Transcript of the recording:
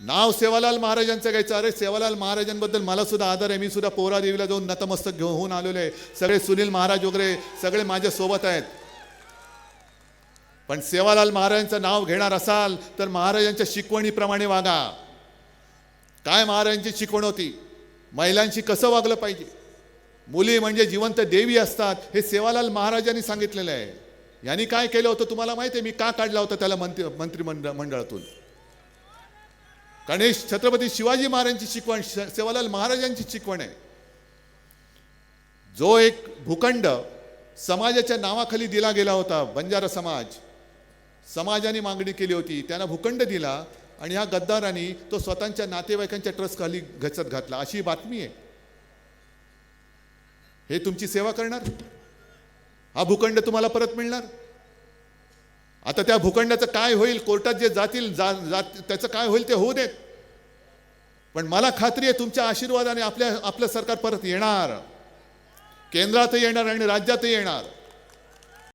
नाव सेवालाल महाराजांचं घ्यायचं. अरे सेवालाल महाराजांबद्दल मला सुद्धा आदर आहे. मी सुद्धा पोहरा देवीला जाऊन नतमस्तक घेऊन आलेलो आहे. सगळे सुनील महाराज वगैरे सगळे माझ्या सोबत आहेत. पण सेवालाल महाराजांचं नाव घेणार असाल तर महाराजांच्या शिकवणीप्रमाणे वागा. काय महाराजांची शिकवण होती? महिलांशी कसं वागलं पाहिजे? मुली म्हणजे जिवंत देवी असतात हे सेवालाल महाराजांनी सांगितलेलं आहे. यांनी काय केलं होतं तुम्हाला माहिती आहे? मी का काढला होता त्याला मंत्री मंत्रिमंडळ मंडळातून? गणेश छत्रपती शिवाजी महाराजांची शिकवण श- सेवालाल महाराजांची शिकवण आहे. जो एक भूखंड समाजाच्या नावाखाली दिला गेला होता बंजारा समाज समाजाने मागणी केली होती त्यांना भूखंड दिला आणि ह्या गद्दारांनी तो स्वतःच्या नातेवाईकांच्या ट्रस्टखाली घचत घातला. अशी बातमी आहे. हे तुमची सेवा करणार? हा भूखंड तुम्हाला परत मिळणार? आता त्या भूखंडाचं काय होईल? कोर्टात जे जातील जा जात त्याचं काय होईल ते होऊ देत. पण मला खात्री आहे तुमच्या आशीर्वादाने आपल्या आपलं सरकार परत येणार. केंद्रातही येणार आणि राज्यातही येणार.